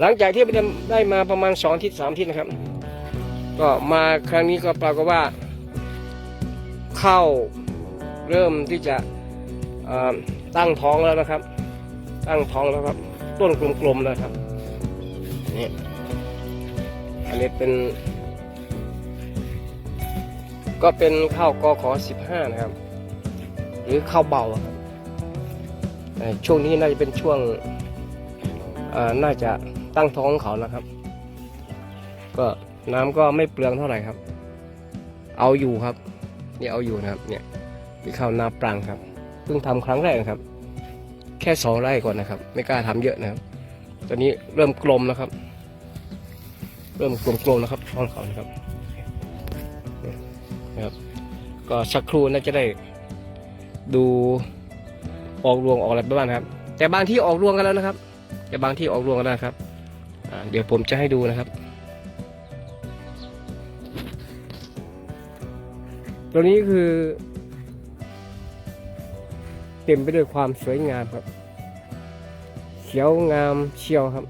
หลังจากที่ไปได้มาประมาณสองทิตย์สามทิตย์นะครับ ก็มาครั้งนี้ก็ปรากฏว่าข้าวเริ่มที่จะตั้งท้องแล้วนะครับ ตั้งท้องแล้วครับ ต้นกลมๆแล้วครับนี่อันนี้เป็น ก็เป็นข้าวกอขอสิบห้านะครับ หรือข้าวเบาครับช่วงนี้น่าจะเป็นช่วงน่าจะ ตั้งท้องของเขานะครับ ก็น้ำก็ไม่เปลืองเท่าไหร่ครับ เอาอยู่ครับนี่เอาอยู่นะครับ เนี่ยมีข้าวนาปรังครับเพิ่งทำครั้งแรกนะครับ แค่สองไร่ก่อนนะครับ ไม่กล้าทำเยอะนะครับตอนนี้เริ่มกลมแล้วครับ เริ่มกลมๆแล้วครับท้องเขานะครับนะครับ ก็สักครู่น่าจะได้ดูออกรวงออกอะไรบ้างครับ แต่บางที่ออกรวงกันแล้วนะครับ แต่บางที่ออกรวงกันแล้วนะครับ เดี๋ยวผมจะให้ดูนะครับ ตัวนี้คือ เต็มไปด้วยความสวยงามครับ เขียวงามเชียวครับ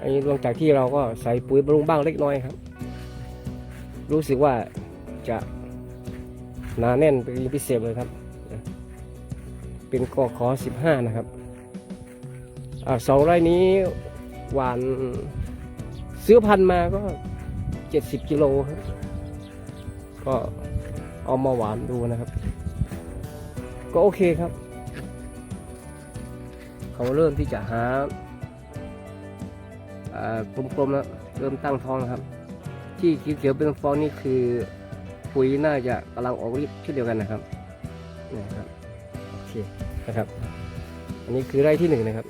อันนี้หลังจากที่เราก็ใส่ปุ๋ยบำรุงบ้างเล็กน้อยครับ รู้สึกว่าจะหนาแน่นเป็นพิเศษเลยครับ เป็นกอขอสิบห้านะครับอาสองไร่นี้ หวานซื้อพันมาก็เจ็ดสิบกิโลครับก็เอามาหวานดูนะครับ ก็โอเคครับ เขาเริ่มที่จะหาอ่ากลมๆแล้วเริ่มตั้งท้องครับ ที่เขียวๆเป็นฟองนี่คือปุ๋ยน่าจะกำลังออกฤทธิ์เช่นเดียวกันนะครับนี่ครับโอเคนะครับ อันนี้คือไร่ที่หนึ่งนะครับ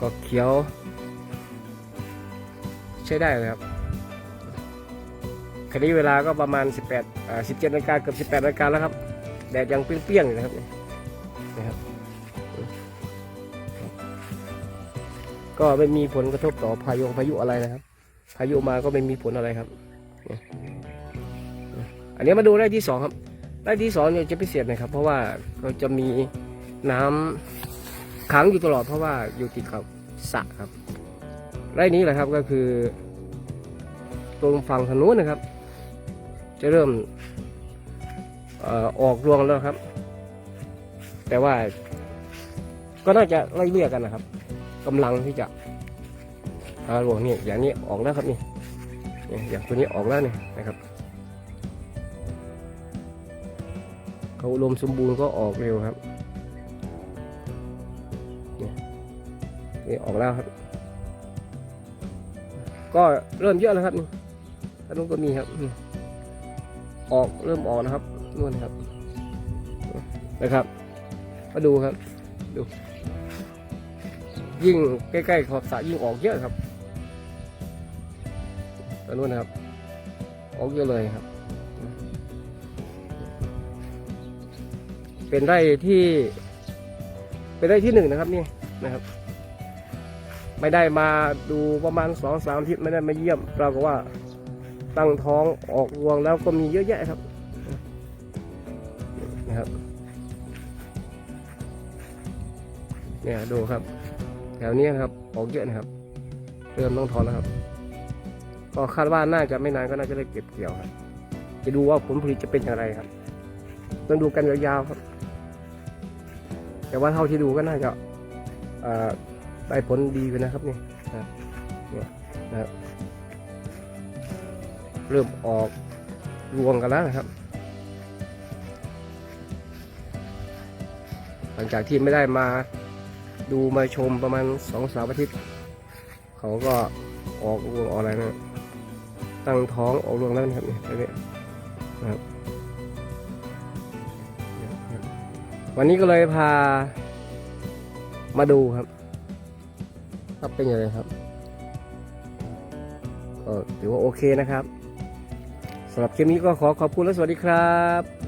ก็เขียว ใช้ได้เลยครับคดีเวลาก็ประมาณ 18อ่า17นาฬิกาเกือบ18นาฬิกาแล้วครับ แดดยังเปรี้ยงๆอยู่นะครับนี่นะครับก็ไม่มีผลกระทบต่อพายุพายุอะไรนะครับ พายุมาก็ไม่มีผลอะไรครับ อันนี้มาดูไร่ที่สองครับไร่ที่สองเนี่ยจะพิเศษหนะครับ เพราะว่าเราจะมีน้ำ ขังอยู่ตลอดเพราะว่าอยู่ติดกับสระครับไร่นี้แหละครับก็คือตรงฝั่งถนนนะครับ จะเริ่มออกรวงแล้วครับ แต่ว่าก็น่าจะไล่เลี่ยกันนะครับกำลังที่จะหารวงนี่อย่างนี้ออกแล้วครับนี่อย่างตัวนี้ออกแล้วนี่นะครับเขาอุดมสมบูรณ์ก็ออกเร็วครับ นี่ออกแล้วครับ ก็เริ่มเยอะแล้วครับนี่อันนู้นก็มีครับออกเริ่มออกนะครับนู่นนะครับนะครับ มาดูครับ ดู ยิ่งใกล้ๆขอบสระยิ่งออกเยอะครับอันนู้นนะครับ ออกเยอะเลยครับ เป็นไร่ที่ เป็นไร่ที่หนึ่งนะครับนี่นะครับ ไม่ได้มาดูประมาณสองสามอาทิตย์ไม่ได้มาเยี่ยมเราก็ว่าตั้งท้องออกรวงแล้วก็มีเยอะแยะครับนะครับเนี่ยดูครับแถวนี้นครับออกเยอะนะครับเริ่มต้องถอนแล้วครับก็คาดว่าน่าจะไม่นานก็น่าจะได้เก็บเกี่ยวครับ จะดูว่าผลผลิตจะเป็นอย่างไรครับต้องดูกันยาวๆครับ แต่ว่าเท่าที่ดูก็น่าจะอ่อ ได้ผลดีไปนะครับนี่นะเนี่ยนะครับเริ่มออกรวงกันแล้วนะครับ หลังจากที่ไม่ได้มาดูมาชมประมาณสองสามอาทิตย์เขาก็ออกรวงออกอะไรนะตั้งท้องออกรวงแล้วนะครับนี่นี่นะครับวันนี้ก็เลยพามาดูครับ ว่าเป็นยังไงครับก็ถือว่าโอเคนะครับสำหรับคลิปนี้ก็ขอขอบคุณและสวัสดีครับ